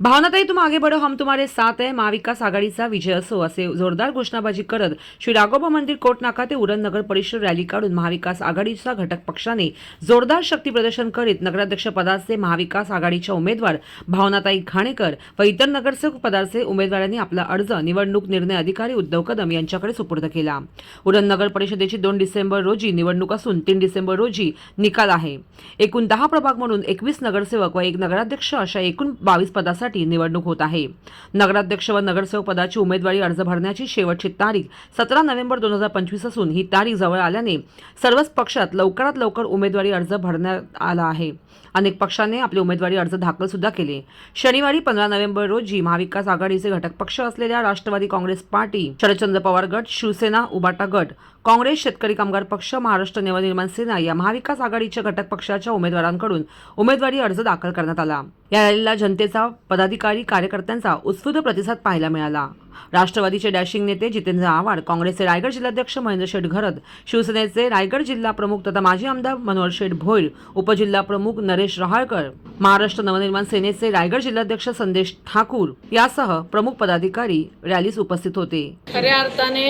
भावनाताई तुम आगे बढो हम तुम्हारे साथ आहे महाविकास आघाडीचा विजय असो असे जोरदार घोषणाबाजी करत श्री राघोबा मंदिर कोट नाका ते उरण नगर परिषद रॅली काढून महाविकास आघाडीच्या घटक पक्षाने जोरदार शक्ती प्रदर्शन करीत नगराध्यक्ष पदाचे महाविकास आघाडीच्या उमेदवार भावनाताई खाणेकर व इतर नगरसेवक पदाचे उमेदवारांनी आपला अर्ज निवडणूक निर्णय अधिकारी उद्धव कदम यांच्याकडे सुपूर्द केला. उरण नगर परिषदेची दोन डिसेंबर रोजी निवडणूक असून तीन डिसेंबर रोजी निकाल आहे. एकूण दहा प्रभाग म्हणून एकवीस नगरसेवक व एक नगराध्यक्ष अशा एकूण बावीस पदासाठी निवडणूक होत आहे. नगराध्यक्ष व नगरसेवक पदाची उमेदवारी अर्ज भरण्याची शेवटची तारीख सतरा नोव्हेंबर दोन हजार पंचवीस असून ही तारीख जवळ आल्याने सर्वच पक्षात लवकरात लवकर उमेदवारी अर्ज भरण्यात आला आहे. अनेक पक्षांनी आपले उमेदवारी अर्ज दाखल सुद्धा केले. शनिवारी पंधरा नोव्हेंबर रोजी महाविकास आघाडीचे घटक पक्ष असलेल्या राष्ट्रवादी काँग्रेस पार्टी शरदचंद्र पवार गट शिवसेना उबाटा गट काँग्रेस शेतकरी कामगार पक्ष महाराष्ट्र नवनिर्माण सेना या महाविकास आघाडीच्या घटक पक्षाच्या उमेदवारांकडून उमेदवारी अर्ज दाखल करण्यात आला. या रॅलीला जनतेचा पदाधिकारी कार्यकर्त्यांचा उत्स्फूर्त प्रतिसाद पाहायला मिळाला. राष्ट्रवादीचे डॅशिंग नेते जितेंद्र आव्हाड काँग्रेसचे रायगड जिल्हाध्यक्ष महेंद्र शेठ घरत शिवसेनेचे रायगड जिल्हा प्रमुख तथा माजी आमदार मनोहर शेठ भोईर उपजिल्हा प्रमुख नरेश रहाळकर महाराष्ट्र नवनिर्माण सेनेचे रायगड जिल्हाध्यक्ष संदेश ठाकूर यासह प्रमुख पदाधिकारी रॅलीस उपस्थित होते. खऱ्या अर्थाने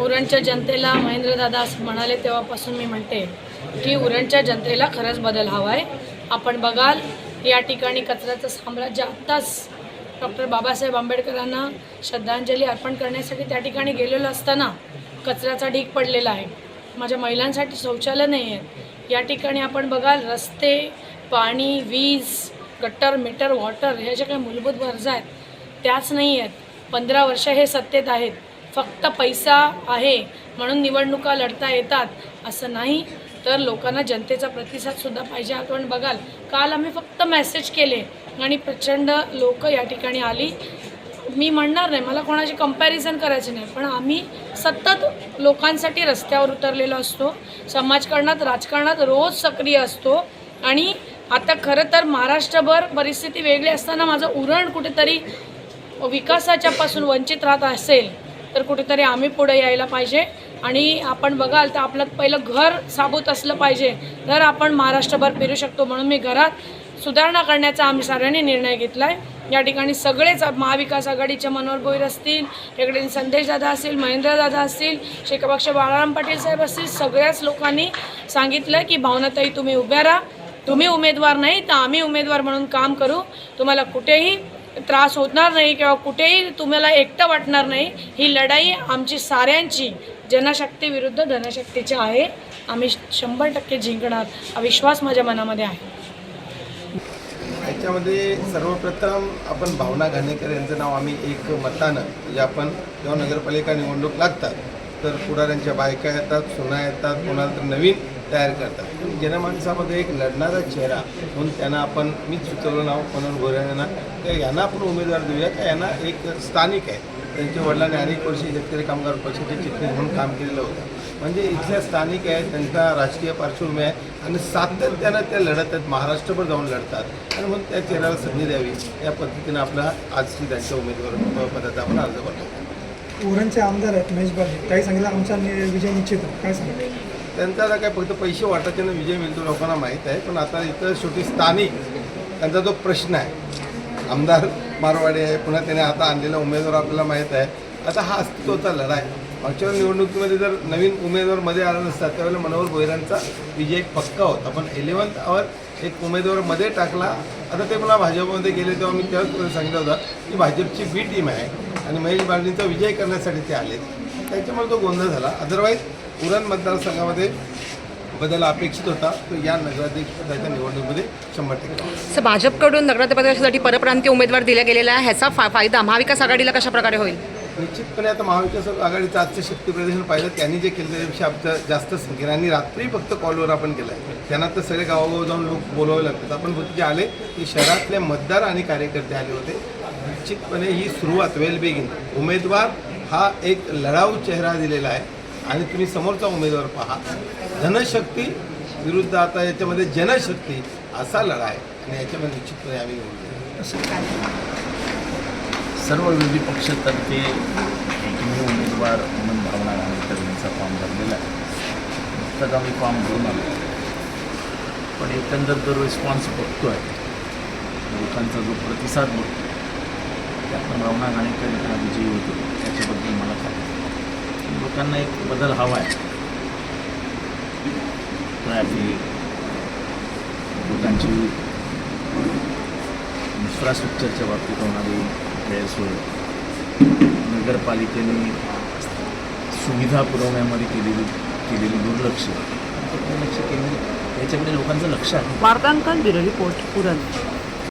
उरणच्या जनतेला महेंद्रदादा असं म्हणाले तेव्हापासून मी म्हणते की उरणच्या जनतेला खरंच बदल हवा आहे आपण बघाल या ठिकाणी कचऱ्याचं साम्राज्य आत्ताच डॉक्टर बाबासाहेब आंबेडकरांना श्रद्धांजली अर्पण करण्यासाठी त्या ठिकाणी गेलेलो असताना कचऱ्याचा ढीक पडलेला आहे. माझ्या महिलांसाठी शौचालय नाही आहेत या ठिकाणी आपण बघाल रस्ते पाणी वीज गट्टर मीटर वॉटर ह्या ज्या काही मूलभूत गरजा आहेत त्याच नाही आहेत. पंधरा वर्ष हे सत्तेत आहेत. फक्त पैसा आहे म्हणून निवडणुका लढता येतात असं नाही. तर लोकांना जनतेचा प्रतिसादसुद्धा पाहिजे. आपण बघाल काल आम्ही फक्त मेसेज केले आणि प्रचंड लोक या ठिकाणी आली. मी म्हणणार नाही मला कोणाची कंपॅरिझन करायची नाही पण आम्ही सतत लोकांसाठी रस्त्यावर उतरलेलो असतो. समाजकारणात राजकारणात रोज सक्रिय असतो. आणि आता खरं तर महाराष्ट्रभर परिस्थिती वेगळी असताना माझं उरण कुठेतरी विकासाच्यापासून वंचित राहत असेल तर कुठेतरी आम्ही पुढे यायला पाहिजे. आणि आपण बघाल तर आपलं पहिलं घर साबूत असलं पाहिजे. तर आपण महाराष्ट्रभर फिरू शकतो म्हणून मी घरात सुधारणा करण्याचा आम्ही सगळ्यांनी निर्णय घेतला आहे या ठिकाणी सगळेच महाविकास आघाडीचे मनोहर भोईर असतील इकडे संदेशदादा असतील महेंद्रदादा असतील शेखपक्ष बाळाराम पाटील साहेब असतील सगळ्याच लोकांनी सांगितलं की भावनाताई तुम्ही उभ्या राहा. तुम्ही उमेदवार नाही तर आम्ही उमेदवार म्हणून काम करू. तुम्हाला कुठेही त्रास होणार नाही किंवा कुठेही तुम्हाला एकटं वाटणार नाही. ही लढाई आमची साऱ्यांची जनशक्ती विरुद्ध आहे. आम्ही शंभर टक्के जिंकणार. हा विश्वास माझ्या मनामध्ये आहे. याच्यामध्ये सर्वप्रथम आपण भावना घाणेकर यांचं नाव आम्ही एक मतानं म्हणजे आपण जेव्हा नगरपालिका निवडणूक लागतात तर पुढाऱ्यांच्या बायका येतात सुना येतात कोणाला तर नवीन तयार करतात. जनमानसामध्ये एक लढणारा चेहरा म्हणून त्यांना आपण मीच सुचवलं नाव मनोहर गोऱ्यांना यांना यांना आपण उमेदवार देऊया का? यांना एक स्थानिक आहे. त्यांच्या वडिलांनी अनेक वर्षी शेतकरी कामगार पक्षाचे चिटणीस म्हणून काम केलेलं होतं. म्हणजे इथल्या स्थानिक आहेत त्यांचा राजकीय पार्श्वभूमी आहे आणि सातत्यानं त्या लढत आहेत महाराष्ट्रभर जाऊन लढतात. आणि म्हणून त्या चेहऱ्याला संधी द्यावी. या पद्धतीनं आपला आज त्यांच्या उमेदवार पदाचा आपण अर्ज भरतो उरणचे आमदार आहेत महेश बागे काही सांगितलं आमचा विजय निश्चित आहे. काय सांगितलं त्यांचा आता काय फक्त पैसे वाटायच्यानं विजय मिळतो लोकांना माहीत आहे पण आता इथं शेवटी स्थानिक त्यांचा जो प्रश्न आहे आमदार मारवाडी आहे पुन्हा त्याने आता आणलेला उमेदवार आपल्याला माहीत आहे. आता हा अस्तित्वाचा लढा आहे मागच्या निवडणुकीमध्ये जर नवीन उमेदवारमध्ये आला नसता त्यावेळेला मनोहर भोईरांचा विजय एक पक्का होता. पण इलेवन्थ आवर एक उमेदवारमध्ये टाकला. आता ते पुन्हा भाजपमध्ये गेले तेव्हा मी त्यावेळेस सांगितलं होतं की भाजपची बी टीम आहे आणि महेश बालनींचा विजय करण्यासाठी ते आले त्याच्यामुळे तो गोंधळ झाला. अदरवाईज उरण मतदारसंघामध्ये बदल अपेक्षित होता तो या नगराध्यक्ष पदाच्या निवडणुकीमध्ये शंभर टक्के. सर भाजपकडून नगराध्यक्षासाठी परप्रांतीय उमेदवार दिला गेलेला आहे ह्याचा फा फायदा महाविकास आघाडीला कशा प्रकारे होईल? निश्चितपणे आता महाविकास आघाडीचं आजचं शक्ती प्रदर्शन पाहिलं त्यांनी जे केलं त्याच्यापेक्षा आमचं जास्त संख्येने आणि रात्री फक्त कॉलवर आपण केलं आहे त्यांना तर सगळे गावोगाव जाऊन लोक बोलावे लागतात. आपण जे आले ते शहरातले मतदार आणि कार्यकर्ते आले होते. निश्चितपणे ही सुरुवात वेल बेगिन उमेदवार हा एक लढाऊ चेहरा दिलेला आहे. आणि तुम्ही समोरचा उमेदवार पहा. धनशक्ती विरुद्ध आता याच्यामध्ये जनशक्ती असा लढा आहे. आणि याच्यामध्ये निश्चितपणे आम्ही निवडून. सर्व विरोधी पक्षातर्फे तुम्ही उमेदवार म्हणून भावना गाणेकर यांचा फॉर्म भरलेला आहे. नुकताच आम्ही फॉर्म भरून आलो. पण एकंदर जो रिस्पॉन्स बघतो आहे लोकांचा जो प्रतिसाद बघतो त्यातनं भावना घाणेकर हा विजयी होतो. त्याच्याबद्दल मला काय? लोकांना एक बदल हवा आहे. ट्रॅफिक लोकांची इन्फ्रास्ट्रक्चरच्या बाबतीत होणारी गैरसोय नगरपालिकेने सुविधा पुरवण्यामध्ये केलेली केलेली दुर्लक्ष. लक्ष केंद्रित याच्याकडे लोकांचं लक्ष आहे. वार्तांकन ब्युरो रिपोर्ट उरण